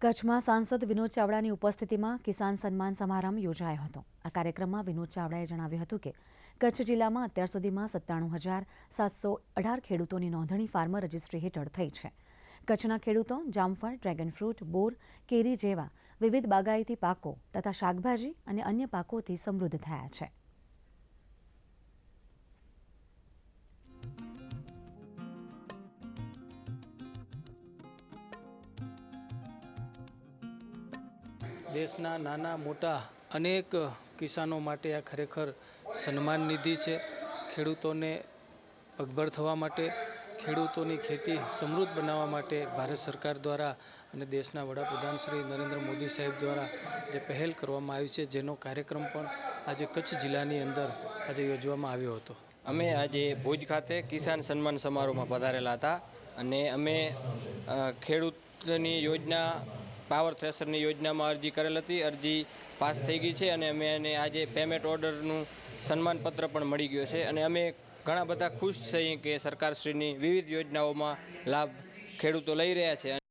કચ્છમાં સાંસદ વિનોદ ચાવડાની ઉપસ્થિતિમાં કિસાન સન્માન સમારંભ યોજાયો હતો. આ કાર્યક્રમમાં વિનોદ ચાવડાએ જણાવ્યું હતું કે, કચ્છ જિલ્લામાં અત્યાર સુધીમાં સત્તાણું હજાર સાતસો અઢાર ખેડૂતોની નોંધણી ફાર્મર રજિસ્ટ્રી હેઠળ થઈ છે. કચ્છના ખેડૂતો જામફળ, ડ્રેગન ફ્રૂટ, બોર, કેરી જેવા વિવિધ બાગાયતી પાકો તથા શાકભાજી અને અન્ય પાકોથી સમૃદ્ધ થયા છે. દેશના નાના, મોટા અનેક કિસાનો માટે આ ખરેખર સન્માન નિધિ છે. ખેડૂતોને પગભર થવા માટે, ખેડૂતોની ખેતી સમૃદ્ધ બનાવવા માટે ભારત સરકાર દ્વારા અને દેશના વડાપ્રધાન શ્રી નરેન્દ્ર મોદી સાહેબ દ્વારા જે પહેલ કરવામાં આવી છે, જેનો કાર્યક્રમ પણ આજે કચ્છ જિલ્લાની અંદર આજે યોજવામાં આવ્યો હતો. અમે આજે ભુજ ખાતે કિસાન સન્માન સમારોહમાં પધારેલા હતા અને અમે ખેડૂતની યોજના પાવર થ્રેસરની યોજનામાં અરજી કરેલ હતી. અરજી પાસ થઈ ગઈ છે અને અમે એને આજે પેમેન્ટ ઓર્ડરનું સન્માનપત્ર પણ મળી ગયો છે અને અમે ઘણા બધા ખુશ છીએ કે સરકારશ્રીની વિવિધ યોજનાઓમાં લાભ ખેડૂતો લઈ રહ્યા છે.